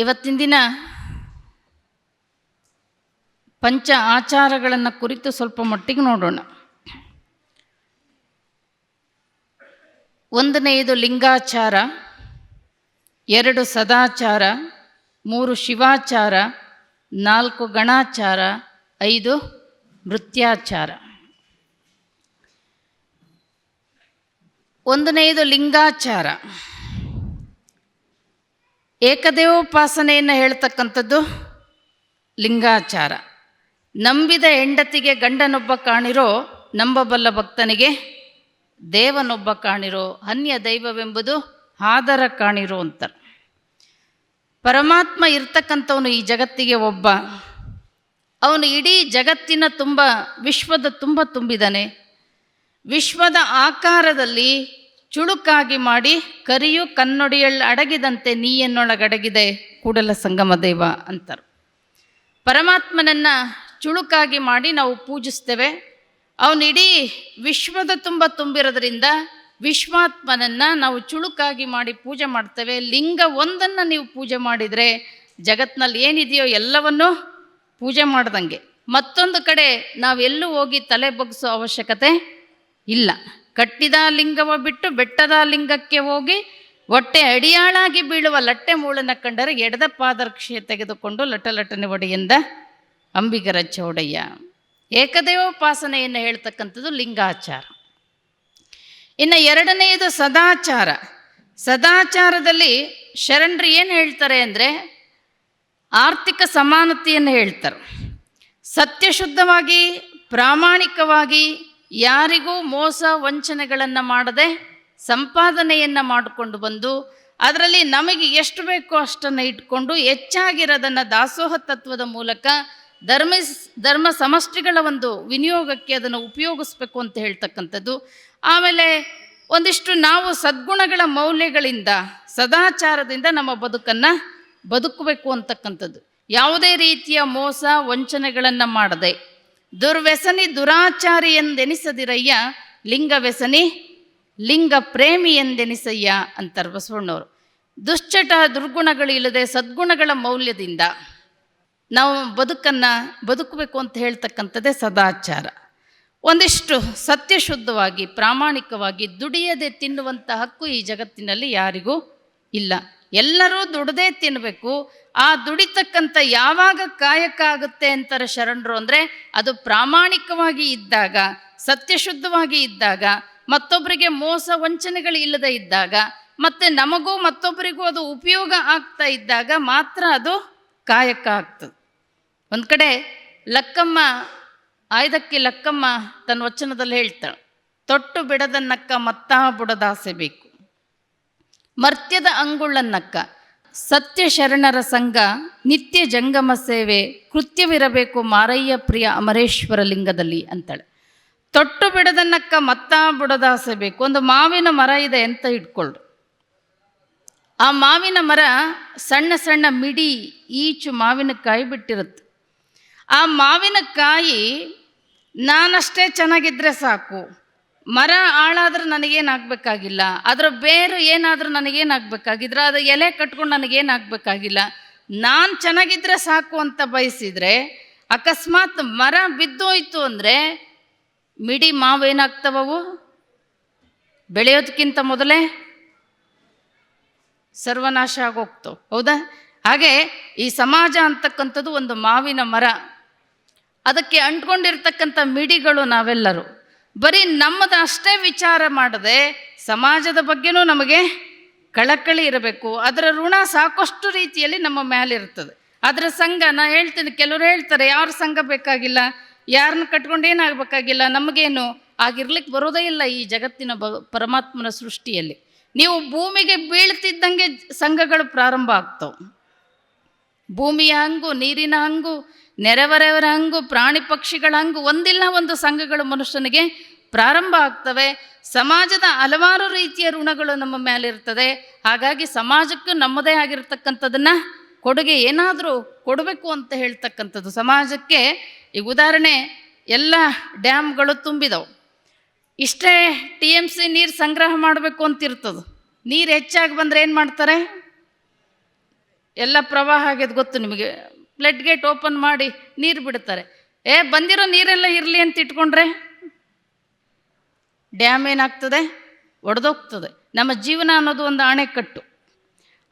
ಇವತ್ತಿನ ದಿನ ಪಂಚ ಆಚಾರಗಳನ್ನು ಕುರಿತು ಸ್ವಲ್ಪ ಮಟ್ಟಿಗೆ ನೋಡೋಣ. ಒಂದನೆಯದು ಲಿಂಗಾಚಾರ, ಎರಡು ಸದಾಚಾರ, ಮೂರು ಶಿವಾಚಾರ, ನಾಲ್ಕು ಗಣಾಚಾರ, ಐದು ನೃತ್ಯಾಚಾರ ಒಂದನೆಯದು ಲಿಂಗಾಚಾರ. ಏಕದೇವೋಪಾಸನೆಯನ್ನು ಹೇಳ್ತಕ್ಕಂಥದ್ದು ಲಿಂಗಾಚಾರ. ನಂಬಿದ ಹೆಂಡತಿಗೆ ಗಂಡನೊಬ್ಬ ಕಾಣಿರೋ ನಂಬಬಲ್ಲ ಭಕ್ತನಿಗೆ ದೇವನೊಬ್ಬ ಕಾಣಿರೋ, ಅನ್ಯ ದೈವವೆಂಬುದು ಆದರ ಕಾಣಿರೋ ಅಂತ ಪರಮಾತ್ಮ ಇರ್ತಕ್ಕಂಥವನು ಈ ಜಗತ್ತಿಗೆ ಒಬ್ಬ. ಅವನು ಇಡೀ ಜಗತ್ತಿನ ತುಂಬ, ವಿಶ್ವದ ತುಂಬ ತುಂಬಿದಾನೆ. ವಿಶ್ವದ ಆಕಾರದಲ್ಲಿ ಚುಳುಕಾಗಿ ಮಾಡಿ ಕರಿಯು ಕನ್ನಡಿಯಳ್ಳ ಅಡಗಿದಂತೆ ನೀಯನ್ನೊಳಗಡಗಿದೆ. ಕೂಡಲ ಸಂಗಮ ದೇವ ಅಂತಾರೆ. ಪರಮಾತ್ಮನನ್ನು ಚುಳುಕಾಗಿ ಮಾಡಿ ನಾವು ಪೂಜಿಸ್ತೇವೆ. ಅವನು ವಿಶ್ವದ ತುಂಬ ತುಂಬಿರೋದ್ರಿಂದ ವಿಶ್ವಾತ್ಮನನ್ನು ನಾವು ಚುಳುಕಾಗಿ ಮಾಡಿ ಪೂಜೆ ಮಾಡ್ತೇವೆ. ಲಿಂಗ ಒಂದನ್ನು ನೀವು ಪೂಜೆ ಮಾಡಿದರೆ ಜಗತ್ನಲ್ಲಿ ಏನಿದೆಯೋ ಎಲ್ಲವನ್ನೂ ಪೂಜೆ ಮಾಡ್ದಂಗೆ. ಮತ್ತೊಂದು ಕಡೆ ನಾವೆಲ್ಲೂ ಹೋಗಿ ತಲೆ ಬಗ್ಸೋ ಅವಶ್ಯಕತೆ ಇಲ್ಲ. ಕಟ್ಟಿದ ಲಿಂಗವ ಬಿಟ್ಟು ಬೆಟ್ಟದ ಲಿಂಗಕ್ಕೆ ಹೋಗಿ ಹೊಟ್ಟೆ ಅಡಿಯಾಳಾಗಿ ಬೀಳುವ ಲಟ್ಟೆ ಮೂಳನ ಕಂಡರೆ ಎಡದ ಪಾದರಕ್ಷೆ ತೆಗೆದುಕೊಂಡು ಲಟಲಟನೆ ಒಡೆಯಿಂದ ಅಂಬಿಗರ ಚೌಡಯ್ಯ. ಏಕದೇವೋಪಾಸನೆಯನ್ನು ಹೇಳ್ತಕ್ಕಂಥದ್ದು ಲಿಂಗಾಚಾರ. ಇನ್ನು ಎರಡನೆಯದು ಸದಾಚಾರ. ಸದಾಚಾರದಲ್ಲಿ ಶರಣರು ಏನು ಹೇಳ್ತಾರೆ ಅಂದರೆ ಆರ್ಥಿಕ ಸಮಾನತೆಯನ್ನು ಹೇಳ್ತಾರೆ. ಸತ್ಯಶುದ್ಧವಾಗಿ ಪ್ರಾಮಾಣಿಕವಾಗಿ ಯಾರಿಗೂ ಮೋಸ ವಂಚನೆಗಳನ್ನು ಮಾಡದೆ ಸಂಪಾದನೆಯನ್ನು ಮಾಡಿಕೊಂಡು ಬಂದು, ಅದರಲ್ಲಿ ನಮಗೆ ಎಷ್ಟು ಬೇಕೋ ಅಷ್ಟನ್ನು ಇಟ್ಕೊಂಡು ಹೆಚ್ಚಾಗಿರೋದನ್ನು ದಾಸೋಹ ತತ್ವದ ಮೂಲಕ ಧರ್ಮ ಧರ್ಮ ಸಮಷ್ಟಿಗಳ ಒಂದು ವಿನಿಯೋಗಕ್ಕೆ ಅದನ್ನು ಉಪಯೋಗಿಸ್ಬೇಕು ಅಂತ ಹೇಳ್ತಕ್ಕಂಥದ್ದು. ಆಮೇಲೆ ಒಂದಿಷ್ಟು ನಾವು ಸದ್ಗುಣಗಳ ಮೌಲ್ಯಗಳಿಂದ, ಸದಾಚಾರದಿಂದ ನಮ್ಮ ಬದುಕನ್ನು ಬದುಕಬೇಕು ಅಂತಕ್ಕಂಥದ್ದು. ಯಾವುದೇ ರೀತಿಯ ಮೋಸ ವಂಚನೆಗಳನ್ನು ಮಾಡದೆ ದುರ್ವ್ಯಸನಿ ದುರಾಚಾರಿ ಎಂದೆನಿಸದಿರಯ್ಯ ಲಿಂಗ ವ್ಯಸನಿ ಲಿಂಗ ಪ್ರೇಮಿ ಎಂದೆನಿಸಯ್ಯ ಅಂತಾರೆ ಬಸವಣ್ಣವರು. ದುಶ್ಚಟ ದುರ್ಗುಣಗಳಿಲ್ಲದೆ ಸದ್ಗುಣಗಳ ಮೌಲ್ಯದಿಂದ ನಾವು ಬದುಕನ್ನು ಬದುಕಬೇಕು ಅಂತ ಹೇಳ್ತಕ್ಕಂಥದ್ದೇ ಸದಾಚಾರ. ಒಂದಿಷ್ಟು ಸತ್ಯಶುದ್ಧವಾಗಿ ಪ್ರಾಮಾಣಿಕವಾಗಿ ದುಡಿಯದೆ ತಿನ್ನುವಂಥ ಹಕ್ಕು ಈ ಜಗತ್ತಿನಲ್ಲಿ ಯಾರಿಗೂ ಇಲ್ಲ. ಎಲ್ಲರೂ ದುಡದೇ ತಿನ್ನಬೇಕು ಆ ದುಡಿತಕ್ಕಂಥ ಯಾವಾಗ ಕಾಯಕ ಆಗುತ್ತೆ ಅಂತಾರೆ ಶರಣರು ಅಂದರೆ ಅದು ಪ್ರಾಮಾಣಿಕವಾಗಿ ಇದ್ದಾಗ, ಸತ್ಯಶುದ್ಧವಾಗಿ ಇದ್ದಾಗ ಮತ್ತೊಬ್ಬರಿಗೆ ಮೋಸ ವಂಚನೆಗಳು ಇಲ್ಲದೆ ಇದ್ದಾಗ, ಮತ್ತು ನಮಗೂ ಮತ್ತೊಬ್ಬರಿಗೂ ಅದು ಉಪಯೋಗ ಆಗ್ತಾ ಇದ್ದಾಗ ಮಾತ್ರ ಅದು ಕಾಯಕ ಆಗ್ತದೆ. ಒಂದು ಕಡೆ ಲಕ್ಕಮ್ಮ, ಆಯ್ದಕ್ಕೆ ಲಕ್ಕಮ್ಮ ತನ್ನ ವಚನದಲ್ಲಿ ಹೇಳ್ತಾಳೆ, ತೊಟ್ಟು ಬಿಡದನ್ನಕ್ಕ ಮತ್ತ ಬುಡದಾಸೆ ಬೇಕು. ಮರ್ತ್ಯದ ಅಂಗುಳ್ಳನ್ನಕ್ಕ ಸತ್ಯ ಶರಣರ ಸಂಘ, ನಿತ್ಯ ಜಂಗಮ ಸೇವೆ, ಕೃತ್ಯವಿರಬೇಕು ಮಾರಯ್ಯ ಪ್ರಿಯ ಅಮರೇಶ್ವರ ಲಿಂಗದಲ್ಲಿ ಅಂತಾಳೆ. ತೊಟ್ಟು ಬಿಡದನ್ನಕ್ಕ ಮತ್ತ ಬುಡದಾಸೆ ಬೇಕು. ಒಂದು ಮಾವಿನ ಮರ ಇದೆ ಅಂತ ಇಟ್ಕೊಳ್ಳ್ರು ಆ ಮಾವಿನ ಮರ ಸಣ್ಣ ಸಣ್ಣ ಮಿಡಿ ಈಚು ಮಾವಿನಕಾಯಿ ಬಿಟ್ಟಿರುತ್ತೆ. ಆ ಮಾವಿನಕಾಯಿ ನಾನಷ್ಟೇ ಚೆನ್ನಾಗಿದ್ದರೆ ಸಾಕು. ಮರ ಹಾಳಾದ್ರೆ ನನಗೇನಾಗಬೇಕಾಗಿಲ್ಲ. ಅದರ ಬೇರು ಏನಾದರೂ ನನಗೇನಾಗಬೇಕಾಗಿದ್ರೆ ಅದು ಎಲೆ ಕಟ್ಕೊಂಡು ನನಗೇನಾಗಬೇಕಾಗಿಲ್ಲ. ನಾನು ಚೆನ್ನಾಗಿದ್ದರೆ ಸಾಕು ಅಂತ ಬಯಸಿದರೆ ಅಕಸ್ಮಾತ್ ಮರ ಬಿದ್ದೋಯ್ತು ಅಂದರೆ ಮಿಡಿ ಮಾವೇನಾಗ್ತವವು? ಬೆಳೆಯೋದಕ್ಕಿಂತ ಮೊದಲೇ ಸರ್ವನಾಶ ಆಗೋಗ್ತವೆ. ಹೌದಾ? ಹಾಗೆ ಈ ಸಮಾಜ ಅಂತಕ್ಕಂಥದ್ದು ಒಂದು ಮಾವಿನ ಮರ. ಅದಕ್ಕೆ ಅಂಟ್ಕೊಂಡಿರ್ತಕ್ಕಂಥ ಮಿಡಿಗಳು ನಾವೆಲ್ಲರೂ. ಬರೀ ನಮ್ಮದು ಅಷ್ಟೇ ವಿಚಾರ ಮಾಡದೆ ಸಮಾಜದ ಬಗ್ಗೆನೂ ನಮಗೆ ಕಳಕಳಿ ಇರಬೇಕು. ಅದರ ಋಣ ಸಾಕಷ್ಟು ರೀತಿಯಲ್ಲಿ ನಮ್ಮ ಮೇಲಿರ್ತದೆ ಅದರ ಸಂಘ, ನಾ ಹೇಳ್ತೀನಿ, ಕೆಲವರು ಹೇಳ್ತಾರೆ, ಯಾರ ಸಂಘ ಬೇಕಾಗಿಲ್ಲ, ಯಾರನ್ನ ಕಟ್ಕೊಂಡು ಏನಾಗಬೇಕಾಗಿಲ್ಲ, ನಮಗೇನು ಆಗಿರ್ಲಿಕ್ಕೆ ಬರೋದೇ ಇಲ್ಲ ಈ ಜಗತ್ತಿನ ಬ, ಪರಮಾತ್ಮನ ಸೃಷ್ಟಿಯಲ್ಲಿ. ನೀವು ಭೂಮಿಗೆ ಬೀಳ್ತಿದ್ದಂಗೆ ಸಂಘಗಳು ಪ್ರಾರಂಭ ಆಗ್ತವೆ. ಭೂಮಿಯ ಹಂಗು, ನೀರಿನ ಹಂಗು ನೆರೆವರೆಯವರ ಹಂಗು, ಪ್ರಾಣಿ ಪಕ್ಷಿಗಳ ಹಂಗು, ಒಂದಿಲ್ಲ ಒಂದು ಸಂಘಗಳು ಮನುಷ್ಯನಿಗೆ ಪ್ರಾರಂಭ ಆಗ್ತವೆ. ಸಮಾಜದ ಹಲವಾರು ರೀತಿಯ ಋಣಗಳು ನಮ್ಮ ಮೇಲಿರ್ತದೆ. ಹಾಗಾಗಿ ಸಮಾಜಕ್ಕೂ ನಮ್ಮದೇ ಆಗಿರ್ತಕ್ಕಂಥದ್ದನ್ನು ಕೊಡುಗೆ ಏನಾದರೂ ಕೊಡಬೇಕು ಅಂತ ಹೇಳ್ತಕ್ಕಂಥದ್ದು. ಸಮಾಜಕ್ಕೆ ಈಗ ಉದಾಹರಣೆ ಎಲ್ಲ ಡ್ಯಾಮ್ಗಳು ತುಂಬಿದವು. ಇಷ್ಟೇ ಟಿ ಎಂ ಸಿ ನೀರು ಸಂಗ್ರಹ ಮಾಡಬೇಕು ಅಂತಿರ್ತದೆ. ನೀರು ಹೆಚ್ಚಾಗಿ ಬಂದರೆ ಏನು ಮಾಡ್ತಾರೆ? ಎಲ್ಲ ಪ್ರವಾಹ ಆಗ್ಯದ ಗೊತ್ತು ನಿಮಗೆ? ಫ್ಲಡ್ ಗೇಟ್ ಓಪನ್ ಮಾಡಿ ನೀರು ಬಿಡ್ತಾರೆ. ಏ, ಬಂದಿರೋ ನೀರೆಲ್ಲ ಇರಲಿ ಅಂತ ಇಟ್ಕೊಂಡ್ರೆ? ಡ್ಯಾಮ್ ಏನಾಗ್ತದೆ? ಒಡೆದೋಗ್ತದೆ. ನಮ್ಮ ಜೀವನ ಅನ್ನೋದು ಒಂದು ಅಣೆಕಟ್ಟು.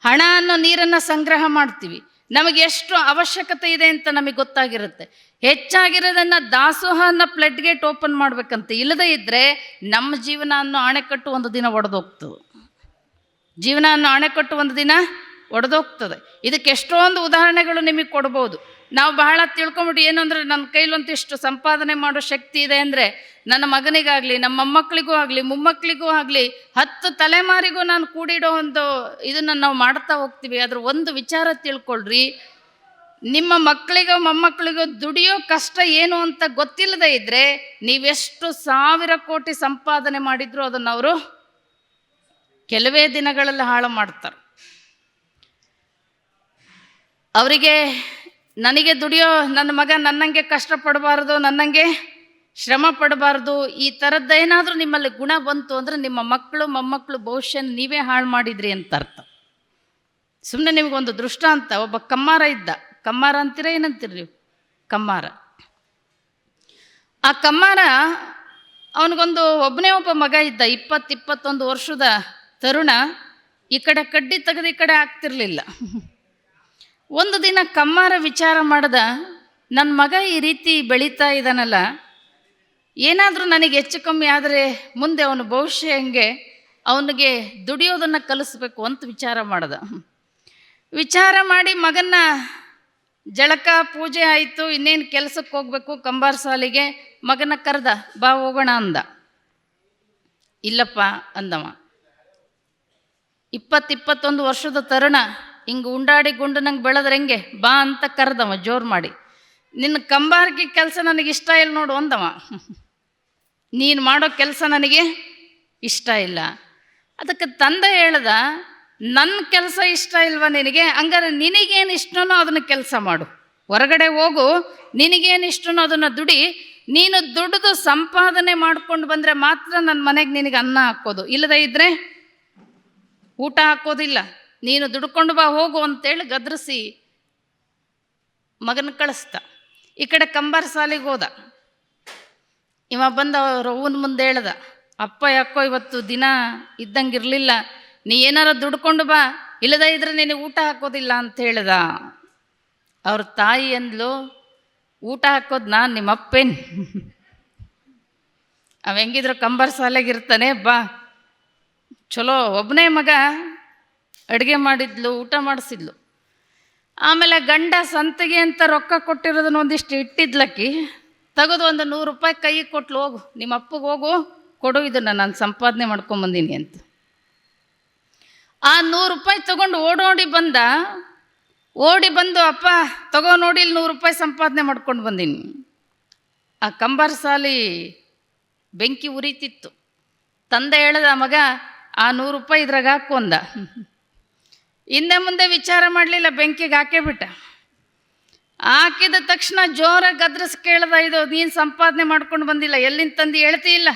ಹಣ ಅನ್ನೋ ನೀರನ್ನು ಸಂಗ್ರಹ ಮಾಡ್ತೀವಿ. ನಮಗೆ ಎಷ್ಟು ಅವಶ್ಯಕತೆ ಇದೆ ಅಂತ ನಮಗೆ ಗೊತ್ತಾಗಿರುತ್ತೆ. ಹೆಚ್ಚಾಗಿರೋದನ್ನು ದಾಸೋಹ ಅನ್ನೋ ಫ್ಲಡ್ ಗೇಟ್ ಓಪನ್ ಮಾಡಬೇಕಂತ. ಇಲ್ಲದೇ ಇದ್ದರೆ ನಮ್ಮ ಜೀವನ ಅನ್ನೋ ಅಣೆಕಟ್ಟು ಒಂದು ದಿನ ಒಡೆದೋಗ್ತದೆ. ಜೀವನ ಅನ್ನೋ ಅಣೆಕಟ್ಟು ಒಂದು ದಿನ ಒಡೆದೋಗ್ತದೆ. ಇದಕ್ಕೆ ಎಷ್ಟೊಂದು ಉದಾಹರಣೆಗಳು ನಿಮಗೆ ಕೊಡ್ಬೋದು. ನಾವು ಬಹಳ ತಿಳ್ಕೊಂಬಿಟ್ಟು ಏನು ಅಂದರೆ ನನ್ನ ಕೈಲೊಂದಿಷ್ಟು ಸಂಪಾದನೆ ಮಾಡೋ ಶಕ್ತಿ ಇದೆ ಅಂದರೆ ನನ್ನ ಮಗನಿಗಾಗಲಿ, ನಮ್ಮ ಮೊಮ್ಮಕ್ಕಳಿಗೂ ಆಗಲಿ ಮೊಮ್ಮಕ್ಕಳಿಗೂ ಆಗಲಿ, ಹತ್ತು ತಲೆಮಾರಿಗೂ ನಾನು ಕೂಡಿಡೋ ಒಂದು ಇದನ್ನು ನಾವು ಮಾಡ್ತಾ ಹೋಗ್ತೀವಿ. ಅದ್ರ ಒಂದು ವಿಚಾರ ತಿಳ್ಕೊಳ್ರಿ. ನಿಮ್ಮ ಮಕ್ಕಳಿಗೋ, ಮೊಮ್ಮಕ್ಕಳಿಗೋ ದುಡಿಯೋ ಕಷ್ಟ ಏನು ಅಂತ ಗೊತ್ತಿಲ್ಲದೆ ಇದ್ದರೆ ನೀವೆಷ್ಟು ಸಾವಿರ ಕೋಟಿ ಸಂಪಾದನೆ ಮಾಡಿದ್ರು ಅದನ್ನು ಅವರು ಕೆಲವೇ ದಿನಗಳಲ್ಲಿ ಹಾಳು ಮಾಡ್ತಾರೆ. ಅವರಿಗೆ, ನನಗೆ ದುಡಿಯೋ ನನ್ನ ಮಗ ನನ್ನಂಗೆ ಕಷ್ಟಪಡಬಾರ್ದು, ನನ್ನಂಗೆ ಶ್ರಮ ಪಡಬಾರ್ದು ಈ ಥರದ್ದೇನಾದರೂ ನಿಮ್ಮಲ್ಲಿ ಗುಣ ಬಂತು ಅಂದರೆ ನಿಮ್ಮ ಮಕ್ಕಳು, ಮೊಮ್ಮಕ್ಕಳು ಭವಿಷ್ಯ ನೀವೇ ಹಾಳು ಮಾಡಿದ್ರಿ ಅಂತ ಅರ್ಥ. ಸುಮ್ಮನೆ ನಿಮಗೊಂದು ದೃಷ್ಟಾಂತ, ಒಬ್ಬ ಕಮ್ಮಾರ ಇದ್ದ. ಕಮ್ಮಾರ ಅಂತೀರ ಏನಂತೀರಿ ನೀವು? ಕಮ್ಮಾರ. ಆ ಕಮ್ಮಾರ ಅವನಿಗೊಂದು ಒಬ್ಬನೇ ಒಬ್ಬ ಮಗ ಇದ್ದ, ಇಪ್ಪತ್ತು ಇಪ್ಪತ್ತೊಂದು ವರ್ಷದ ತರುಣ, ಈ ಕಡೆ ಕಡ್ಡಿ ತೆಗೆದು ಈ ಕಡೆ ಆಗ್ತಿರ್ಲಿಲ್ಲ ಒಂದು ದಿನ ಕಮ್ಮಾರ ವಿಚಾರ ಮಾಡ್ದ ನನ್ನ ಮಗ ಈ ರೀತಿ ಬೆಳೀತಾ ಇದ್ದಾನಲ್ಲ ಏನಾದರೂ ನನಗೆ ಹೆಚ್ಚು ಕಮ್ಮಿ ಆದರೆ ಮುಂದೆ ಅವನ ಭವಿಷ್ಯ ಹೆಂಗೆ, ಅವನಿಗೆ ದುಡಿಯೋದನ್ನು ಕಲಿಸ್ಬೇಕು ಅಂತ ವಿಚಾರ ಮಾಡ್ದ. ವಿಚಾರ ಮಾಡಿ ಮಗನ್ನ ಜಳಕ ಪೂಜೆ ಆಯಿತು, ಇನ್ನೇನು ಕೆಲಸಕ್ಕೆ ಹೋಗ್ಬೇಕು, ಕಂಬಾರ ಸಾಲಿಗೆ, ಮಗನ ಕರೆದ, ಬಾ ಹೋಗೋಣ ಅಂದ. ಇಲ್ಲಪ್ಪ ಅಂದವ. ಇಪ್ಪತ್ತಿಪ್ಪತ್ತೊಂದು ವರ್ಷದ ತರುಣ ಹಿಂಗೆ ಉಂಡಾಡಿ ಗುಂಡು ನಂಗೆ ಬೆಳೆದ್ರೆ ಹೆಂಗೆ? ಬಾ ಅಂತ ಕರೆದವ, ಜೋರು ಮಾಡಿ. ನಿನ್ನ ಕಂಬಾರ್ಗಿ ಕೆಲಸ ನನಗೆ ಇಷ್ಟ ಇಲ್ಲ ನೋಡು ಅಂದವ. ನೀನು ಮಾಡೋ ಕೆಲಸ ನನಗೆ ಇಷ್ಟ ಇಲ್ಲ. ಅದಕ್ಕೆ ತಂದೆ ಹೇಳ್ದ ನನ್ನ ಕೆಲಸ ಇಷ್ಟ ಇಲ್ವ ನಿನಗೆ? ಹಂಗಾರೆ ನಿನಗೇನು ಇಷ್ಟನೋ ಅದನ್ನು ಕೆಲಸ ಮಾಡು. ಹೊರಗಡೆ ಹೋಗು, ನಿನಗೇನು ಇಷ್ಟನೋ ಅದನ್ನು ದುಡಿ. ನೀನು ದುಡಿದು ಸಂಪಾದನೆ ಮಾಡ್ಕೊಂಡು ಬಂದರೆ ಮಾತ್ರ ನನ್ನ ಮನೆಗೆ ನಿನಗೆ ಅನ್ನ ಹಾಕೋದು. ಇಲ್ಲದೇ ಇದ್ದರೆ ಊಟ ಹಾಕೋದಿಲ್ಲ. ನೀನು ದುಡ್ಕೊಂಡು ಬಾ, ಹೋಗು ಅಂತೇಳಿ ಗದ್ರಿಸಿ ಮಗನ ಕಳಿಸ್ದ ಈ ಕಡೆ ಕಂಬಾರ ಸಾಲಿಗೆ ಹೋದ. ಇವ ಬಂದ ಅವ್ರ ಮುಂದೆ ಹೇಳ್ದ, ಅಪ್ಪ ಯಾಕೋ ಇವತ್ತು ದಿನ ಇದ್ದಂಗಿರಲಿಲ್ಲ, ನೀ ಏನಾರ ದುಡ್ಕೊಂಡು ಬಾ, ಇಲ್ಲದ ಇದ್ರೆ ನಿನಗೆ ಊಟ ಹಾಕೋದಿಲ್ಲ ಅಂತ ಹೇಳ್ದ. ಅವ್ರ ತಾಯಿ ಅಂದ್ಲು, ಊಟ ಹಾಕೋದು ನಾನು ನಿಮ್ಮ ಅಪ್ಪೇನು. ಅವ ಹೆಂಗಿದ್ರು ಕಂಬರ್ ಸಾಲಾಗಿರ್ತಾನೆ ಬಾ. ಚಲೋ ಒಬ್ಬನೇ ಮಗ ಅಡುಗೆ ಮಾಡಿದ್ಲು, ಊಟ ಮಾಡಿಸಿದ್ಲು. ಆಮೇಲೆ ಗಂಡ ಸಂತಿಗೆ ಅಂತ ರೊಕ್ಕ ಕೊಟ್ಟಿರೋದನ್ನ ಒಂದಿಷ್ಟು ಇಟ್ಟಿದ್ಲಕ್ಕಿ, ತೆಗೆದು ಒಂದು ನೂರು ರೂಪಾಯಿ ಕೈಗೆ ಕೊಟ್ಲು, ಹೋಗು, ನಿಮ್ಮ ಅಪ್ಪಗೆ ಹೋಗು, ಕೊಡು, ಇದನ್ನು ನಾನು ಸಂಪಾದನೆ ಮಾಡ್ಕೊಂಬಂದೀನಿ ಅಂತ. ಆ ನೂರು ರೂಪಾಯಿ ತಗೊಂಡು ಓಡೋಡಿ ಬಂದ, ಓಡಿ ಬಂದು, ಅಪ್ಪ, ತಗೋ ನೋಡಿ, ಇಲ್ಲಿ ನೂರು ರೂಪಾಯಿ ಸಂಪಾದನೆ ಮಾಡ್ಕೊಂಡು ಬಂದೀನಿ. ಆ ಕಂಬಾರ ಸಾಲಿ ಬೆಂಕಿ ಉರಿತಿತ್ತು. ತಂದೆ ಹೇಳ್ದ, ಮಗ, ಆ ನೂರು ರೂಪಾಯಿ ಇದ್ರಾಗ ಹಾಕೊಂದ ಹಿಂದೆ ಮುಂದೆ ವಿಚಾರ ಮಾಡಲಿಲ್ಲ, ಬೆಂಕಿಗೆ ಹಾಕೇ ಬಿಟ್ಟ. ಹಾಕಿದ ತಕ್ಷಣ ಜೋರಾಗಿ ಗದ್ರಸ್ ಕೇಳ್ದ, ಇದು ನೀನು ಸಂಪಾದನೆ ಮಾಡ್ಕೊಂಡು ಬಂದಿಲ್ಲ, ಎಲ್ಲಿಂದ ತಂದು ಹೇಳ್ತಿ ಇಲ್ಲ?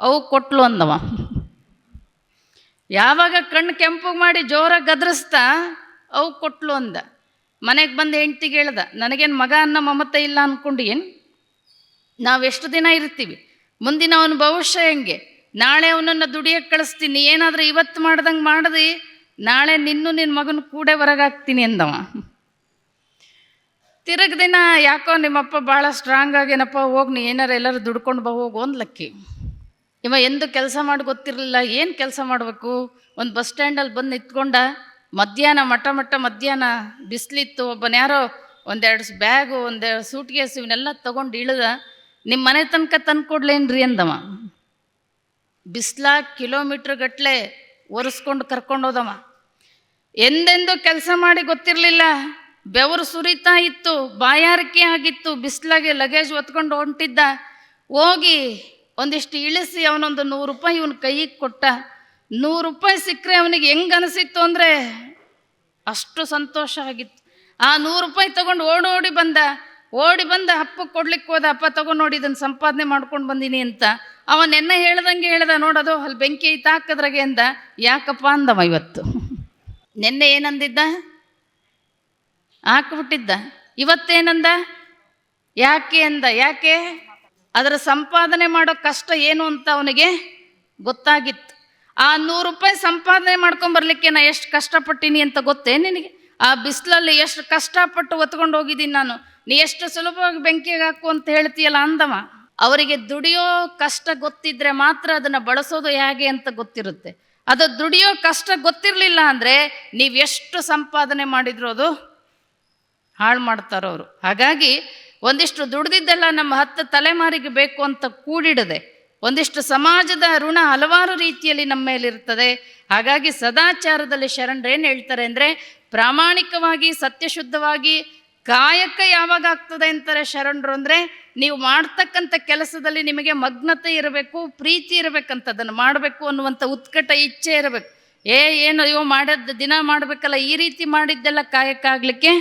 ಅವು ಕೊಟ್ಲು ಅಂದವ. ಯಾವಾಗ ಕಣ್ಣು ಕೆಂಪು ಮಾಡಿ ಜೋರಾಗಿ ಗದ್ರಿಸ್ತಾ, ಅವು ಕೊಟ್ಲು ಅಂದ. ಮನೆಗೆ ಬಂದು ಹೆಂಡ್ತಿಗೆ ಹೇಳ್ದ, ನನಗೇನು ಮಗ ಅನ್ನೋ ಮಮತೆ ಇಲ್ಲ ಅಂದ್ಕೊಂಡು ಏನು? ನಾವೆಷ್ಟು ದಿನ ಇರ್ತೀವಿ? ಮುಂದಿನ ಅವನ ಭವಿಷ್ಯ ಹೆಂಗೆ? ನಾಳೆ ಅವನನ್ನು ದುಡಿಯಕ್ಕೆ ಕಳಿಸ್ತೀನಿ, ಏನಾದರೂ ಇವತ್ತು ಮಾಡ್ದಂಗೆ ಮಾಡಿದಿ? ನಾಳೆ ನಿನ್ನೂ ನಿನ್ನ ಮಗನ ಕೂಡೆ ಹೊರಗಾಗ್ತೀನಿ ಅಂದವ. ತಿರುಗ ದಿನ ಯಾಕೋ ನಿಮ್ಮಪ್ಪ ಭಾಳ ಸ್ಟ್ರಾಂಗ್ ಆಗೇನಪ್ಪ ಹೋಗಿ ನೀ ಏನಾರ ಎಲ್ಲರೂ ದುಡ್ಕೊಂಡು ಬಾ ಹೋಗು ಲಕ್ಕಿ ಇವ ಎಂದು ಕೆಲಸ ಮಾಡಿ ಗೊತ್ತಿರಲಿಲ್ಲ, ಏನು ಕೆಲಸ ಮಾಡಬೇಕು? ಒಂದು ಬಸ್ ಸ್ಟ್ಯಾಂಡಲ್ಲಿ ಬಂದು ನಿಂತ್ಕೊಂಡ ಮಧ್ಯಾಹ್ನ ಮಟ್ಟ ಮಟ್ಟ ಮಧ್ಯಾಹ್ನ ಬಿಸಿಲಿತ್ತು, ಒಬ್ಬನ ಯಾರೋ ಒಂದೆರಡು ಬ್ಯಾಗು, ಒಂದೆರಡು ಸೂಟ್ ಕೇಸ್ ಇವನ್ನೆಲ್ಲ ತೊಗೊಂಡು ಇಳಿದ ನಿಮ್ಮ ಮನೆ ತನಕ ತಂದು ಕೊಡ್ಲೇನ್ರಿ ಅಂದವ. ಬಿಸ್ಲಾಗ ಕಿಲೋಮೀಟ್ರ್ ಗಟ್ಟಲೆ ಒರೆಸ್ಕೊಂಡು ಕರ್ಕೊಂಡು ಹೋದವ ಎಂದೆಂದು ಕೆಲಸ ಮಾಡಿ ಗೊತ್ತಿರಲಿಲ್ಲ. ಬೆವರು ಸುರಿತಾ ಇತ್ತು, ಬಾಯಾರಿಕೆ ಆಗಿತ್ತು, ಬಿಸಿಲಾಗೆ ಲಗೇಜ್ ಹೊತ್ಕೊಂಡು ಹೊಂಟಿದ್ದ. ಹೋಗಿ ಒಂದಿಷ್ಟು ಇಳಿಸಿ ಅವನೊಂದು ನೂರು ರೂಪಾಯಿ ಇವನ ಕೈಗೆ ಕೊಟ್ಟ. ನೂರು ರೂಪಾಯಿ ಸಿಕ್ಕರೆ ಅವನಿಗೆ ಹೆಂಗೆ ಅನಿಸಿತ್ತು ಅಂದರೆ ಅಷ್ಟು ಸಂತೋಷ ಆಗಿತ್ತು. ಆ ನೂರು ರೂಪಾಯಿ ತಗೊಂಡು ಓಡೋಡಿ ಬಂದ. ಓಡಿ ಬಂದ ಅಪ್ಪ ಕೊಡ್ಲಿಕ್ಕೆ ಹೋದ, ಅಪ್ಪ ತಗೊಂಡು ನೋಡಿ ಇದನ್ನು ಸಂಪಾದನೆ ಮಾಡ್ಕೊಂಡು ಬಂದೀನಿ ಅಂತ. ಅವ ನೆನ್ನೆ ಹೇಳ್ದಂಗೆ ಹೇಳ್ದ ನೋಡೋದು ಅಲ್ಲಿ ಬೆಂಕಿ ಐತ ಹಾಕದ್ರಾಗೆ ಅಂದ, ಯಾಕಪ್ಪ ಅಂದವ ಇವತ್ತು? ನೆನ್ನೆ ಏನಂದಿದ್ದ? ಹಾಕ್ಬಿಟ್ಟಿದ್ದ. ಇವತ್ತೇನಂದ? ಯಾಕೆ ಅಂದ? ಯಾಕೆ? ಅದರ ಸಂಪಾದನೆ ಮಾಡೋ ಕಷ್ಟ ಏನು ಅಂತ ಅವನಿಗೆ ಗೊತ್ತಾಗಿತ್ತು. ಆ ನೂರು ರೂಪಾಯಿ ಸಂಪಾದನೆ ಮಾಡ್ಕೊಂಬರ್ಲಿಕ್ಕೆ ನಾ ಎಷ್ಟು ಕಷ್ಟಪಟ್ಟಿನಿ ಅಂತ ಗೊತ್ತೇ ನಿನಗೆ? ಆ ಬಿಸಿಲಲ್ಲಿ ಎಷ್ಟು ಕಷ್ಟಪಟ್ಟು ಒತ್ಕೊಂಡು ಹೋಗಿದ್ದೀನಿ ನಾನು. ನೀ ಎಷ್ಟು ಸುಲಭವಾಗಿ ಬೆಂಕಿಗೆ ಹಾಕು ಅಂತ ಹೇಳ್ತೀಯಲ್ಲ ಅಂದವ? ಅವರಿಗೆ ದುಡಿಯೋ ಕಷ್ಟ ಗೊತ್ತಿದ್ರೆ ಮಾತ್ರ ಅದನ್ನು ಬಳಸೋದು ಹೇಗೆ ಅಂತ ಗೊತ್ತಿರುತ್ತೆ. ಅದು ದುಡಿಯೋ ಕಷ್ಟ ಗೊತ್ತಿರಲಿಲ್ಲ ಅಂದರೆ ನೀವು ಎಷ್ಟು ಸಂಪಾದನೆ ಮಾಡಿದ್ರು ಅದು ಹಾಳು ಮಾಡ್ತಾರೆ ಅವರು. ಹಾಗಾಗಿ ಒಂದಿಷ್ಟು ದುಡ್ದಿದ್ದೆಲ್ಲ ನಮ್ಮ ಹತ್ತು ತಲೆಮಾರಿಗೆ ಬೇಕು ಅಂತ ಕೂಡಿಡದೆ, ಒಂದಿಷ್ಟು ಸಮಾಜದ ಋಣ ಹಲವಾರು ರೀತಿಯಲ್ಲಿ ನಮ್ಮ ಮೇಲಿರ್ತದೆ. ಹಾಗಾಗಿ ಸದಾಚಾರದಲ್ಲಿ ಶರಣರು ಏನು ಹೇಳ್ತಾರೆ ಅಂದರೆ ಪ್ರಾಮಾಣಿಕವಾಗಿ, ಸತ್ಯಶುದ್ಧವಾಗಿ ಕಾಯಕ ಯಾವಾಗ ಆಗ್ತದೆ ಅಂತಾರೆ ಶರಣರು ಅಂದರೆ ನೀವು ಮಾಡ್ತಕ್ಕಂಥ ಕೆಲಸದಲ್ಲಿ ನಿಮಗೆ ಮಗ್ನತೆ ಇರಬೇಕು, ಪ್ರೀತಿ ಇರಬೇಕಂತ ಮಾಡಬೇಕು ಅನ್ನುವಂಥ ಉತ್ಕಟ ಇಚ್ಛೆ ಇರಬೇಕು. ಏ, ಏನು ಅಯ್ಯೋ, ಮಾಡದ್ದು ದಿನ ಮಾಡಬೇಕಲ್ಲ, ಈ ರೀತಿ ಮಾಡಿದ್ದೆಲ್ಲ ಕಾಯಕ ಆಗಲಿಕ್ಕೆ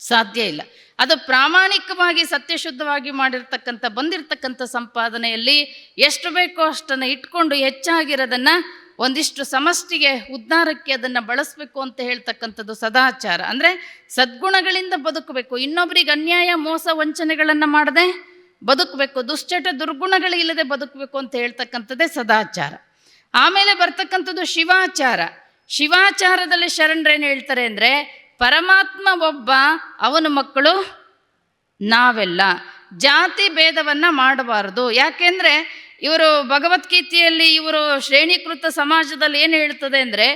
ಸಾಧ್ಯ ಇಲ್ಲ. ಅದು ಪ್ರಾಮಾಣಿಕವಾಗಿ ಸತ್ಯಶುದ್ಧವಾಗಿ ಮಾಡಿರ್ತಕ್ಕಂಥ, ಬಂದಿರತಕ್ಕಂಥ ಸಂಪಾದನೆಯಲ್ಲಿ ಎಷ್ಟು ಬೇಕೋ ಅಷ್ಟನ್ನು ಇಟ್ಕೊಂಡು ಹೆಚ್ಚಾಗಿರೋದನ್ನು ಒಂದಿಷ್ಟು ಸಮಷ್ಟಿಗೆ ಉದ್ಧಾರಕ್ಕೆ ಅದನ್ನು ಬಳಸಬೇಕು ಅಂತ ಹೇಳ್ತಕ್ಕಂಥದ್ದು ಸದಾಚಾರ. ಅಂದರೆ ಸದ್ಗುಣಗಳಿಂದ ಬದುಕಬೇಕು. ಇನ್ನೊಬ್ಬರಿಗೆ ಅನ್ಯಾಯ, ಮೋಸ, ವಂಚನೆಗಳನ್ನು ಮಾಡದೆ ಬದುಕಬೇಕು. ದುಶ್ಚಟ ದುರ್ಗುಣಗಳಿಲ್ಲದೆ ಬದುಕಬೇಕು ಅಂತ ಹೇಳ್ತಕ್ಕಂಥದ್ದೇ ಸದಾಚಾರ. ಆಮೇಲೆ ಬರ್ತಕ್ಕಂಥದ್ದು ಶಿವಾಚಾರ. ಶಿವಾಚಾರದಲ್ಲಿ ಶರಣರೇನು ಹೇಳ್ತಾರೆ ಅಂದರೆ, ಪರಮಾತ್ಮ ಒಬ್ಬ, ಅವನ ಮಕ್ಕಳು ನಾವೆಲ್ಲ. ಜಾತಿ ಭೇದವನ್ನು ಮಾಡಬಾರದು. ಯಾಕೆಂದರೆ ಇವರು ಭಗವದ್ಗೀತೆಯಲ್ಲಿ ಇವರು ಶ್ರೇಣೀಕೃತ ಸಮಾಜದಲ್ಲಿ ಏನು ಹೇಳ್ತದೆ ಅಂದರೆ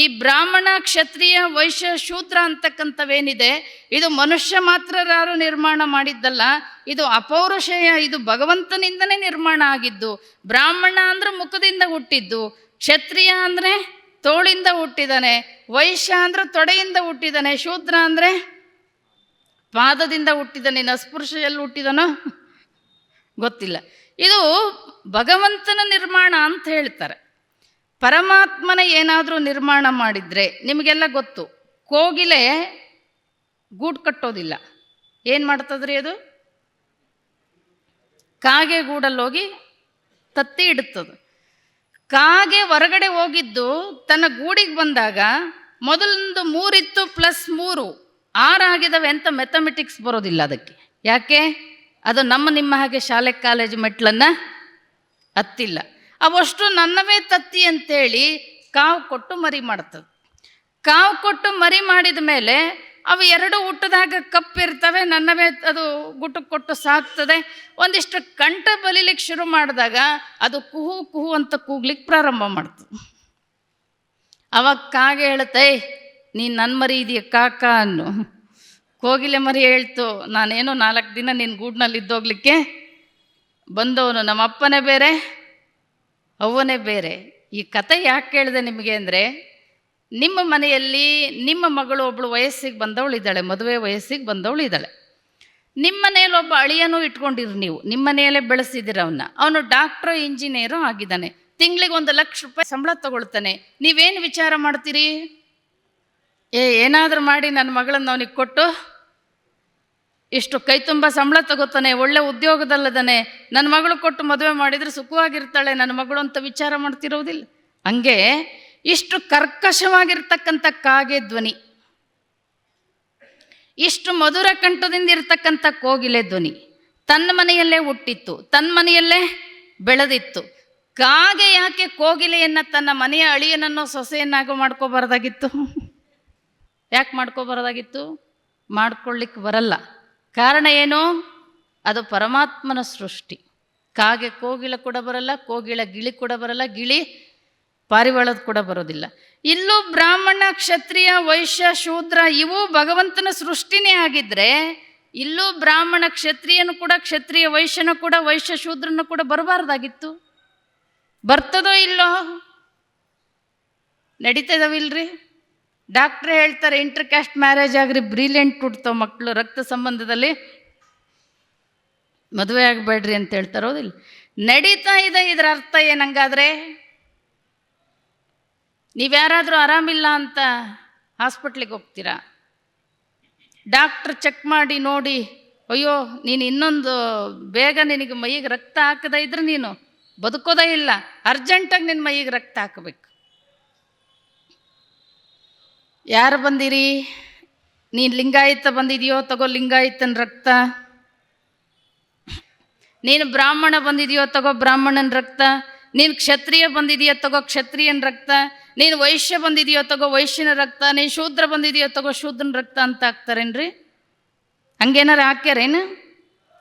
ಈ ಬ್ರಾಹ್ಮಣ ಕ್ಷತ್ರಿಯ ವೈಶ್ಯ ಶೂದ್ರ ಅಂತಕ್ಕಂಥವೇನಿದೆ, ಇದು ಮನುಷ್ಯ ಮಾತ್ರರಾರು ನಿರ್ಮಾಣ ಮಾಡಿದ್ದಲ್ಲ, ಇದು ಅಪೌರುಷೇಯ, ಇದು ಭಗವಂತನಿಂದನೇ ನಿರ್ಮಾಣ ಆಗಿದ್ದು, ಬ್ರಾಹ್ಮಣ ಅಂದ್ರೆ ಮುಖದಿಂದ ಹುಟ್ಟಿದ್ದು, ಕ್ಷತ್ರಿಯ ಅಂದರೆ ತೋಳಿಂದ ಹುಟ್ಟಿದಾನೆ ವೈಶ್ಯ ಅಂದರೆ ತೊಡೆಯಿಂದ ಹುಟ್ಟಿದಾನೆ ಶೂದ್ರ ಅಂದರೆ ಪಾದದಿಂದ ಹುಟ್ಟಿದ ನಸ್ಪುರುಷ ಎಲ್ಲಿ ಹುಟ್ಟಿದನೋ? ಗೊತ್ತಿಲ್ಲ. ಇದು ಭಗವಂತನ ನಿರ್ಮಾಣ ಅಂತ ಹೇಳ್ತಾರೆ. ಪರಮಾತ್ಮನ ಏನಾದರೂ ನಿರ್ಮಾಣ ಮಾಡಿದರೆ ನಿಮಗೆಲ್ಲ ಗೊತ್ತು, ಕೋಗಿಲೆ ಗೂಡು ಕಟ್ಟೋದಿಲ್ಲ. ಏನು ಮಾಡ್ತದ್ರಿ ಅದು? ಕಾಗೆ ಗೂಡಲ್ಲಿ ಹೋಗಿ ತತ್ತಿ ಇಡುತ್ತದೆ ಕಾಗೆ ಹೊರಗಡೆ ಹೋಗಿದ್ದು ತನ್ನ ಗೂಡಿಗೆ ಬಂದಾಗ ಮೊದಲೊಂದು ಮೂರಿತ್ತು ಪ್ಲಸ್ ಮೂರು. ಆರಾಗಿದ್ದಾವೆ ಅಂತ ಮೆಥಮೆಟಿಕ್ಸ್ ಬರೋದಿಲ್ಲ ಅದಕ್ಕೆ. ಯಾಕೆ? ಅದು ನಮ್ಮ ನಿಮ್ಮ ಹಾಗೆ ಶಾಲೆ ಕಾಲೇಜು ಮೆಟ್ಲನ್ನು ಹತ್ತಿಲ್ಲ ಅವಷ್ಟು ನನ್ನವೇ ತತ್ತಿ ಅಂತೇಳಿ ಕಾವು ಕೊಟ್ಟು ಮರಿ ಮಾಡ್ತದೆ. ಕಾವು ಕೊಟ್ಟು ಮರಿ ಮಾಡಿದ ಮೇಲೆ ಅವು ಎರಡು ಹುಟ್ಟದಾಗ ಕಪ್ಪಿರ್ತವೆ ನನ್ನವೇ ಅದು ಗುಟ್ಟು ಕೊಟ್ಟು ಸಾಕ್ತದೆ. ಒಂದಿಷ್ಟು ಕಂಠ ಬಲಿಲಿಕ್ಕೆ ಶುರು ಮಾಡಿದಾಗ ಅದು ಕುಹು ಕುಹು ಅಂತ ಕೂಗ್ಲಿಕ್ಕೆ ಪ್ರಾರಂಭ ಮಾಡ್ತದೆ. ಅವಾಗ ಕಾಗೆ ಹೇಳುತ್ತೆ "ಏಯ್, ನೀನು ನನ್ನ ಮರಿ ಇದೆಯಾ ಕಾಕ ಅನ್ನು. ಕೋಗಿಲೆ ಮರಿ ಹೇಳ್ತು, ನಾನೇನು ನಾಲ್ಕು ದಿನ ನಿನ್ನ ಗೂಡ್ನಲ್ಲಿ ಇದ್ದೋಗ್ಲಿಕ್ಕೆ ಬಂದವನು ನಮ್ಮ ಅಪ್ಪನೇ ಬೇರೆ, ಅವ್ವನೇ ಬೇರೆ. ಈ ಕತೆ ಯಾಕೆ ಕೇಳಿದೆ ನಿಮಗೆ ಅಂದರೆ, ನಿಮ್ಮ ಮನೆಯಲ್ಲಿ ನಿಮ್ಮ ಮಗಳು ಒಬ್ಬಳು ವಯಸ್ಸಿಗೆ ಬಂದವಳು ಇದ್ದಾಳೆ, ಮದುವೆ ವಯಸ್ಸಿಗೆ ಬಂದವಳು ಇದ್ದಾಳೆ. ನಿಮ್ಮ ಮನೆಯಲ್ಲಿ ಒಬ್ಬ ಅಳಿಯನೂ ಇಟ್ಕೊಂಡಿರಿ ನೀವು, ನಿಮ್ಮ ಮನೆಯಲ್ಲೇ ಬೆಳೆಸಿದ್ದೀರ ಅವನ್ನ ಅವನು ಡಾಕ್ಟ್ರು, ಇಂಜಿನಿಯರು ಆಗಿದ್ದಾನೆ. ತಿಂಗಳಿಗೆ ಒಂದು ಲಕ್ಷ ರೂಪಾಯಿ ಸಂಬಳ ತಗೊಳ್ತಾನೆ. ನೀವೇನು ವಿಚಾರ ಮಾಡ್ತೀರಿ? ಏ, ಏನಾದರೂ ಮಾಡಿ ನನ್ನ ಮಗಳನ್ನ ಅವನಿಗೆ ಕೊಟ್ಟು. ಇಷ್ಟು ಕೈ ತುಂಬ ಸಂಬಳ ತಗೋತಾನೆ, ಒಳ್ಳೆ ಉದ್ಯೋಗದಲ್ಲದಾನೆ. ನನ್ನ ಮಗಳು ಕೊಟ್ಟು ಮದುವೆ ಮಾಡಿದರೆ ಸುಖವಾಗಿರ್ತಾಳೆ ನನ್ನ ಮಗಳು ಅಂತ ವಿಚಾರ ಮಾಡ್ತಿರೋದಿಲ್ಲ. ಹಂಗೆ ಇಷ್ಟು ಕರ್ಕಶವಾಗಿರ್ತಕ್ಕಂಥ ಕಾಗೆ ಧ್ವನಿ. ಇಷ್ಟು ಮಧುರ ಕಂಠದಿಂದ ಇರ್ತಕ್ಕಂಥ ಕೋಗಿಲೆ ಧ್ವನಿ. ತನ್ನ ಮನೆಯಲ್ಲೇ ಹುಟ್ಟಿತ್ತು, ತನ್ನ ಮನೆಯಲ್ಲೇ ಬೆಳೆದಿತ್ತು. ಕಾಗೆ ಯಾಕೆ ಕೋಗಿಲೆಯನ್ನು ತನ್ನ ಮನೆಯ ಅಳಿಯನನ್ನು ಸೊಸೆಯನ್ನಾಗೂ ಮಾಡ್ಕೋಬಾರ್ದಾಗಿತ್ತು? ಯಾಕೆ ಮಾಡ್ಕೋಬಾರ್ದಾಗಿತ್ತು? ಮಾಡ್ಕೊಳ್ಳಿಕ್ಕೆ ಬರಲ್ಲ. ಕಾರಣ ಏನು? ಅದು ಪರಮಾತ್ಮನ ಸೃಷ್ಟಿ. ಕಾಗೆ ಕೋಗಿಲ ಕೂಡ ಬರಲ್ಲ, ಕೋಗಿಲ ಗಿಳಿ ಕೂಡ ಬರಲ್ಲ, ಗಿಳಿ ಪಾರಿವಾಳದ ಕೂಡ ಬರೋದಿಲ್ಲ. ಇಲ್ಲೂ ಬ್ರಾಹ್ಮಣ, ಕ್ಷತ್ರಿಯ, ವೈಶ್ಯ, ಶೂದ್ರ ಇವು ಭಗವಂತನ ಸೃಷ್ಟಿನೇ ಆಗಿದ್ರೆ, ಇಲ್ಲೂ ಬ್ರಾಹ್ಮಣ ಕ್ಷತ್ರಿಯನು ಕೂಡ, ಕ್ಷತ್ರಿಯ ವೈಶ್ಯನ ಕೂಡ, ವೈಶ್ಯ ಶೂದ್ರನು ಕೂಡ ಬರಬಾರ್ದಾಗಿತ್ತು. ಬರ್ತದೋ ಇಲ್ಲೋ? ನಡೀತದವಿಲ್ರಿ ಡಾಕ್ಟ್ರೇ ಹೇಳ್ತಾರೆ ಇಂಟರ್ ಕ್ಯಾಸ್ಟ್ ಮ್ಯಾರೇಜ್ ಆಗ್ರಿ ಬ್ರಿಲಿಯಂಟ್ ಹುಡ್ತಾವ ಮಕ್ಕಳು ರಕ್ತ ಸಂಬಂಧದಲ್ಲಿ ಮದುವೆ ಆಗಬೇಡ್ರಿ ಅಂತ ಹೇಳ್ತಾರೆ, ಹೌದಿಲ್ಲ? ನಡೀತಾ ಇದೆ ಇದರ ಅರ್ಥ ಏನಂಗಾದ್ರೆ ನೀವ್ಯಾರಾದರೂ ಆರಾಮಿಲ್ಲ ಅಂತ ಹಾಸ್ಪಿಟ್ಲಿಗೆ ಹೋಗ್ತೀರಾ? ಡಾಕ್ಟ್ರ್ ಚೆಕ್ ಮಾಡಿ ನೋಡಿ, ಅಯ್ಯೋ, ನೀನು ಇನ್ನೊಂದು, ಬೇಗ ನಿನಗೆ ಮೈಗೆ ರಕ್ತ ಹಾಕದೇ ಇದ್ರೆ ನೀನು ಬದುಕೋದೇ ಇಲ್ಲ. ಅರ್ಜೆಂಟಾಗಿ ನಿನ್ನ ಮೈಗೆ ರಕ್ತ ಹಾಕಬೇಕು. ಯಾರು ಬಂದಿರಿ? ನೀನು ಲಿಂಗಾಯತ ಬಂದಿದೆಯೋ? ತಗೋ ಲಿಂಗಾಯತನ ರಕ್ತ. ನೀನು ಬ್ರಾಹ್ಮಣ ಬಂದಿದೆಯೋ? ತಗೋ ಬ್ರಾಹ್ಮಣನ ರಕ್ತ. ನೀನು ಕ್ಷತ್ರಿಯ ಬಂದಿದೆಯೋ? ತಗೋ ಕ್ಷತ್ರಿಯನ ರಕ್ತ. ನೀನು ವೈಶ್ಯ ಬಂದಿದೆಯೋ? ತಗೋ ವೈಶ್ಯನ ರಕ್ತ. ನೀನು ಶೂದ್ರ ಬಂದಿದೆಯೋ? ತಗೋ ಶೂದ್ರನ ರಕ್ತ ಅಂತ ಹಾಕ್ತಾರೇನ್ರಿ? ಹಂಗೇನಾರು ಹಾಕ್ಯಾರೇನು?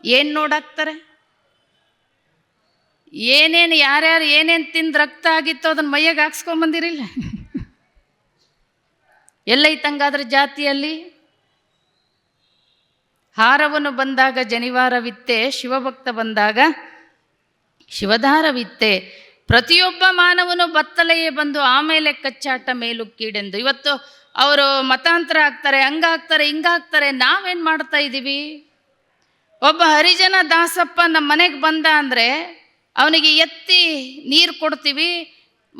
ಏನು ನೋಡಾಕ್ತಾರೆ ಏನೇನು ಯಾರ್ಯಾರು ಏನೇನು ತಿಂದು ರಕ್ತ ಆಗಿತ್ತೋ ಅದನ್ನ ಮೈಯಾಗ ಹಾಕ್ಸ್ಕೊಂಬಂದಿರಿಲ್ಲ ಎಲ್ಲೈತಂಗಾದ್ರೆ ಜಾತಿಯಲ್ಲಿ? ಹಾರವನ್ನು ಬಂದಾಗ ಜನಿವಾರವಿತ್ತೆ, ಶಿವಭಕ್ತ ಬಂದಾಗ ಶಿವಧಾರವಿತ್ತೆ. ಪ್ರತಿಯೊಬ್ಬ ಮಾನವನು ಬತ್ತಲೆಯೇ ಬಂದು ಆಮೇಲೆ ಕಚ್ಚಾಟ ಮೇಲು ಕೀಡೆಂದು ಇವತ್ತು ಅವರು ಮತಾಂತರ ಆಗ್ತಾರೆ ಹಂಗಾಗ್ತಾರೆ, ಹಿಂಗಾಗ್ತಾರೆ, ನಾವೇನು ಮಾಡ್ತಾ ಇದ್ದೀವಿ? ಒಬ್ಬ ಹರಿಜನ ದಾಸಪ್ಪ ನಮ್ಮ ಮನೆಗೆ ಬಂದ ಅಂದರೆ ಅವನಿಗೆ ಎತ್ತಿ ನೀರು ಕೊಡ್ತೀವಿ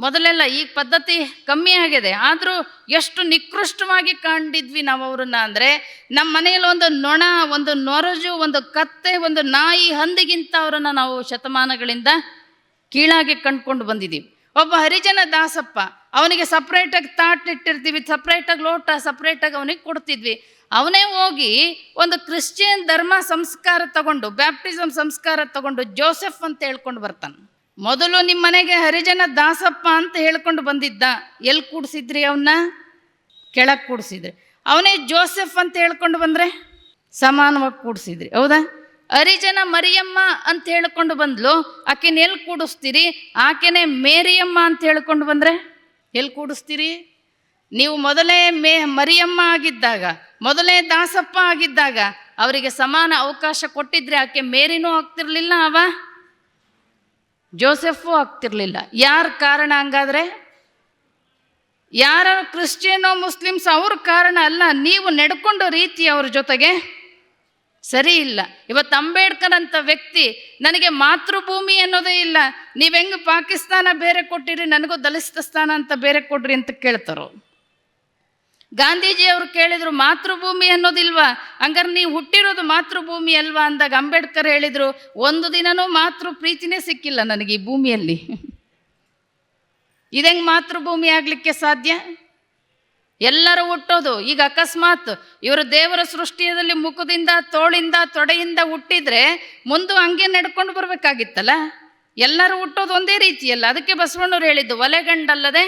ಮೊದಲೆಲ್ಲ ಈ ಪದ್ಧತಿ ಕಮ್ಮಿ ಆಗಿದೆ. ಆದರೂ ಎಷ್ಟು ನಿಕೃಷ್ಟವಾಗಿ ಕಂಡಿದ್ವಿ ನಾವು ಅವ್ರನ್ನ ಅಂದರೆ ನಮ್ಮ ಮನೆಯಲ್ಲಿ ಒಂದು ನೊಣ, ಒಂದು ನೊರಜು, ಒಂದು ಕತ್ತೆ, ಒಂದು ನಾಯಿ ಹಂದಿಗಿಂತ ಅವರನ್ನು ನಾವು ಶತಮಾನಗಳಿಂದ ಕೀಳಾಗಿ ಕಂಡುಕೊಂಡು ಬಂದಿದ್ದೀವಿ ಒಬ್ಬ ಹರಿಜನ ದಾಸಪ್ಪ, ಅವನಿಗೆ ಸಪ್ರೇಟಾಗಿ ತಾಟ್ ಇಟ್ಟಿರ್ತೀವಿ. ಸಪ್ರೇಟಾಗಿ ಲೋಟ ಸಪ್ರೇಟಾಗಿ ಅವನಿಗೆ ಕೊಡ್ತಿದ್ವಿ. ಅವನೇ ಹೋಗಿ ಒಂದು ಕ್ರಿಶ್ಚಿಯನ್ ಧರ್ಮ ಸಂಸ್ಕಾರ ತಗೊಂಡು ಬ್ಯಾಪ್ಟಿಸಮ್ ಸಂಸ್ಕಾರ ತಗೊಂಡು ಜೋಸೆಫ್ ಅಂತ ಹೇಳ್ಕೊಂಡು ಬರ್ತಾನೆ. ಮೊದಲು ನಿಮ್ಮ ಮನೆಗೆ ಹರಿಜನ ದಾಸಪ್ಪ ಅಂತ ಹೇಳ್ಕೊಂಡು ಬಂದಿದ್ದ. ಎಲ್ಲಿ ಕೂಡಿಸಿದ್ರಿ ಅವನ್ನ ಕೆಳಗೆ ಕೂಡಿಸಿದ್ರಿ. ಅವನೇ ಜೋಸೆಫ್ ಅಂತ ಹೇಳ್ಕೊಂಡು ಬಂದರೆ? ಸಮಾನವಾಗಿ ಕೂಡಿಸಿದ್ರಿ. ಹೌದಾ? ಹರಿಜನ ಮರಿಯಮ್ಮ ಅಂತ ಹೇಳ್ಕೊಂಡು ಬಂದ್ಲು. ಆಕೆನ ಎಲ್ಲಿ ಕೂಡಿಸ್ತೀರಿ? ಆಕೆನೇ ಮೇರಿಯಮ್ಮ ಅಂತ ಹೇಳ್ಕೊಂಡು ಬಂದರೆ? ಎಲ್ಲಿ ಕೂಡಿಸ್ತೀರಿ? ನೀವು ಮೊದಲೇ ಮೇ, ಮರಿಯಮ್ಮ ಆಗಿದ್ದಾಗ, ಮೊದಲೇ ದಾಸಪ್ಪ ಆಗಿದ್ದಾಗ, ಅವರಿಗೆ ಸಮಾನ ಅವಕಾಶ ಕೊಟ್ಟಿದ್ರೆ ಆಕೆ ಮೇರಿನೂ ಆಗ್ತಿರ್ಲಿಲ್ಲ ಅವ? ಜೋಸೆಫು ಆಗ್ತಿರ್ಲಿಲ್ಲ. ಯಾರ ಕಾರಣ ಹಂಗಾದ್ರೆ? ಯಾರ ಕ್ರಿಶ್ಚಿಯನೋ ಮುಸ್ಲಿಮ್ಸ್ ಅವ್ರ ಕಾರಣ ಅಲ್ಲ, ನೀವು ನಡ್ಕೊಂಡ ರೀತಿ ಅವ್ರ ಜೊತೆಗೆ? ಸರಿ ಇಲ್ಲ. ಇವತ್ತು ಅಂಬೇಡ್ಕರ್ ಅಂತ ವ್ಯಕ್ತಿ ನನಗೆ ಮಾತೃಭೂಮಿ ಅನ್ನೋದೇ ಇಲ್ಲ. ನೀವು ಹೆಂಗೆ ಪಾಕಿಸ್ತಾನ ಬೇರೆ ಕೊಟ್ಟಿರಿ, ನನಗೂ ದಲಿತ ಸ್ಥಾನ ಅಂತ ಬೇರೆ ಕೊಡ್ರಿ ಅಂತ ಕೇಳ್ತಾರೋ? ಗಾಂಧೀಜಿ ಅವರು ಕೇಳಿದ್ರು ಮಾತೃಭೂಮಿ ಅನ್ನೋದಿಲ್ವಾ? ಹಂಗಾರೆ ನೀವು ಹುಟ್ಟಿರೋದು ಮಾತೃಭೂಮಿ ಅಲ್ವಾ ಅಂದಾಗ ಅಂಬೇಡ್ಕರ್ ಹೇಳಿದರು, ಒಂದು ದಿನನೂ ಮಾತೃ ಪ್ರೀತಿನೇ ಸಿಕ್ಕಿಲ್ಲ ನನಗೆ ಈ ಭೂಮಿಯಲ್ಲಿ. ಇದೆಂಗೆ ಮಾತೃಭೂಮಿ ಆಗಲಿಕ್ಕೆ ಸಾಧ್ಯ? ಎಲ್ಲರೂ ಹುಟ್ಟೋದು, ಈಗ ಅಕಸ್ಮಾತ್ ಇವರು ದೇವರ ಸೃಷ್ಟಿಯದಲ್ಲಿ ಮುಖದಿಂದ, ತೋಳಿಂದ, ತೊಡೆಯಿಂದ ಹುಟ್ಟಿದ್ರೆ ಮುಂದೆ ಹಂಗೆ ನಡ್ಕೊಂಡು ಬರಬೇಕಾಗಿತ್ತಲ್ಲ? ಎಲ್ಲರೂ ಹುಟ್ಟೋದು ಒಂದೇ ರೀತಿಯಲ್ಲ, ಅದಕ್ಕೆ ಬಸವಣ್ಣವ್ರು ಹೇಳಿದ್ದು, ಒಲೆಗಂಡಲ್ಲದೆ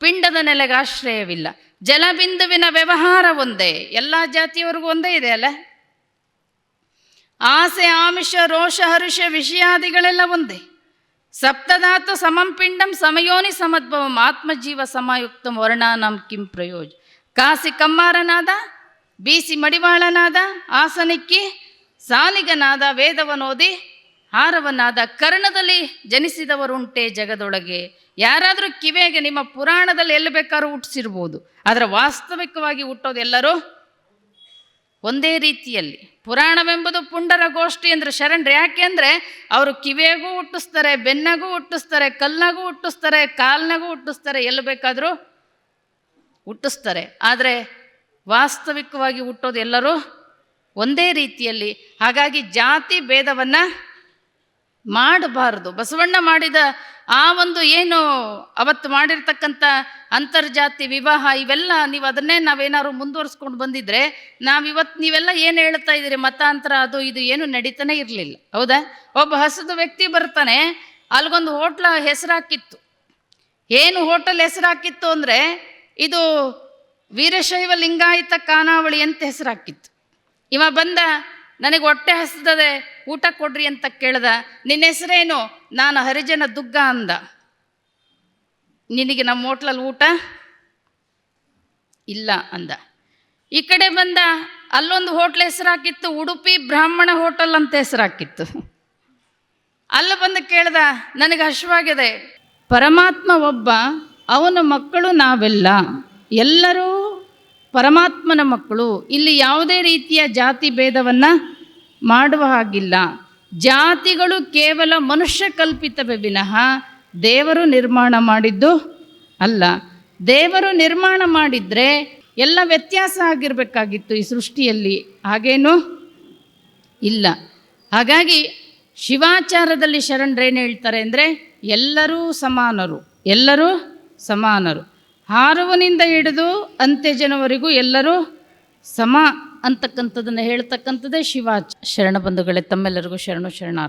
ಪಿಂಡದ ನೆಲೆಗೆ ಆಶ್ರಯವಿಲ್ಲ. ಜಲಬಿಂದುವಿನ ವ್ಯವಹಾರ ಒಂದೇ. ಎಲ್ಲ ಜಾತಿಯವರೆಗೂ ಒಂದೇ ಇದೆ ಅಲ್ಲ? ಆಸೆ, ಆಮಿಷ, ರೋಷ, ಹರುಷ, ವಿಷಯಾದಿಗಳೆಲ್ಲ ಒಂದೇ. ಸಪ್ತದಾತು ಸಮಂ ಪಿಂಡಂ ಸಮಯೋನಿ ಸಮದ್ಭವಂ ಆತ್ಮಜೀವ ಸಮಯುಕ್ತಂ ವರ್ಣಾನಂ ಕಿಂ ಪ್ರಯೋಜ. ಕಾಸಿ ಕಮ್ಮಾರನಾದ, ಬೀಸಿ ಮಡಿವಾಳನಾದ, ಆಸನಿಕ್ಕಿ, ಸಾಲಿಗನಾದ, ವೇದವನೋದಿ, ಹಾರವನಾದ, ಕರ್ಣದಲ್ಲಿ ಜನಿಸಿದವರುಂಟೆ ಜಗದೊಳಗೆ. ಯಾರಾದರೂ ಕಿವೆಗೆ ನಿಮ್ಮ ಪುರಾಣದಲ್ಲಿ ಎಲ್ಲಿ ಬೇಕಾದ್ರೂ ಹುಟ್ಟಿಸಿರ್ಬೋದು, ಆದರೆ ವಾಸ್ತವಿಕವಾಗಿ ಹುಟ್ಟೋದು ಎಲ್ಲರೂ ಒಂದೇ ರೀತಿಯಲ್ಲಿ. ಪುರಾಣವೆಂಬುದು ಪುಂಡರ ಗೋಷ್ಠಿ ಅಂದರೆ ಶರಣರು. ಯಾಕೆ ಅಂದರೆ ಅವರು ಕಿವಿಯಾಗೂ ಹುಟ್ಟಿಸ್ತಾರೆ, ಬೆನ್ನಗೂ ಹುಟ್ಟಿಸ್ತಾರೆ ಕಲ್ನಾಗೂ ಹುಟ್ಟಿಸ್ತಾರೆ, ಕಾಲ್ನಾಗೂ ಹುಟ್ಟಿಸ್ತಾರೆ, ಎಲ್ಲಿ ಬೇಕಾದರೂ ಹುಟ್ಟಿಸ್ತಾರೆ. ಆದರೆ ವಾಸ್ತವಿಕವಾಗಿ ಹುಟ್ಟೋದು ಎಲ್ಲರೂ ಒಂದೇ ರೀತಿಯಲ್ಲಿ. ಹಾಗಾಗಿ ಜಾತಿ ಭೇದವನ್ನು ಮಾಡಬಾರದು. ಬಸವಣ್ಣ ಮಾಡಿದ ಆ ಒಂದು ಏನು ಅವತ್ತು ಮಾಡಿರ್ತಕ್ಕಂಥ ಅಂತರ್ಜಾತಿ ವಿವಾಹ ಇವೆಲ್ಲ ನೀವು ಅದನ್ನೇ ನಾವೇನಾದ್ರು ಮುಂದುವರಿಸ್ಕೊಂಡು ಬಂದಿದ್ರೆ ನಾವಿವತ್ತು ನೀವೆಲ್ಲ ಏನು ಹೇಳ್ತಾ ಇದ್ದೀರಿ? ಮತಾಂತರ ಅದು ಇದು ಏನು ನಡೀತಾನೆ ಇರಲಿಲ್ಲ. ಹೌದಾ? ಒಬ್ಬ ಹಸದ ವ್ಯಕ್ತಿ ಬರ್ತಾನೆ, ಅಲ್ಗೊಂದು ಹೋಟ್ಲ ಹೆಸರಾಕಿತ್ತು. ಏನು ಹೋಟೆಲ್ ಹೆಸರಾಕಿತ್ತು ಅಂದರೆ ಇದು ವೀರಶೈವ ಲಿಂಗಾಯತ ಖಾನಾವಳಿ ಅಂತ ಹೆಸರಾಕಿತ್ತು. ಇವ ಬಂದ ನನಗೆ ಹೊಟ್ಟೆ ಹಸ್ದದೆ ಊಟ ಕೊಡ್ರಿ ಅಂತ ಕೇಳ್ದ, ನಿನ್ನ ಹೆಸರೇನು? ನಾನು ಹರಿಜನ ದುಗ್ಗ ಅಂದ. ನಿನಗೆ ನಮ್ಮ ಹೋಟ್ಲಲ್ಲಿ ಊಟ? ಇಲ್ಲ ಅಂದ. ಈ ಕಡೆ ಬಂದ, ಅಲ್ಲೊಂದು ಹೋಟ್ಲ್ ಹೆಸರಾಕಿತ್ತು, ಉಡುಪಿ ಬ್ರಾಹ್ಮಣ ಹೋಟೆಲ್ ಅಂತ ಹೆಸರಾಕಿತ್ತು. ಅಲ್ಲಿ ಬಂದು ಕೇಳ್ದ, ನನಗೆ ಹಶ್ವಾಗಿದೆ. ಪರಮಾತ್ಮ ಒಬ್ಬ, ಅವನ ಮಕ್ಕಳು ನಾವೆಲ್ಲ, ಎಲ್ಲರೂ ಪರಮಾತ್ಮನ ಮಕ್ಕಳು ಇಲ್ಲಿ ಯಾವುದೇ ರೀತಿಯ ಜಾತಿ ಭೇದವನ್ನು ಮಾಡುವ ಹಾಗಿಲ್ಲ. ಜಾತಿಗಳು ಕೇವಲ ಮನುಷ್ಯ ಕಲ್ಪಿತವೇ ವಿನಃ ದೇವರು ನಿರ್ಮಾಣ ಮಾಡಿದ್ದು ಅಲ್ಲ. ದೇವರು ನಿರ್ಮಾಣ ಮಾಡಿದರೆ ಎಲ್ಲ ವ್ಯತ್ಯಾಸ ಆಗಿರಬೇಕಾಗಿತ್ತು ಈ ಸೃಷ್ಟಿಯಲ್ಲಿ. ಹಾಗೇನು ಇಲ್ಲ. ಹಾಗಾಗಿ ಶಿವಾಚಾರದಲ್ಲಿ ಶರಣರೇನು ಹೇಳ್ತಾರೆ ಅಂದರೆ ಎಲ್ಲರೂ ಸಮಾನರು ಎಲ್ಲರೂ ಸಮಾನರು. ಹಾರುವನಿಂದ ಹಿಡಿದು ಅಂತ್ಯಜನವರೆಗೂ ಎಲ್ಲರೂ ಸಮ ಅಂತಕ್ಕಂಥದ್ದನ್ನು ಹೇಳ್ತಕ್ಕಂಥದ್ದೇ ಶಿವ ಶರಣ ಬಂಧುಗಳೇ ತಮ್ಮೆಲ್ಲರಿಗೂ ಶರಣು ಶರಣಾರ್ಥಿ.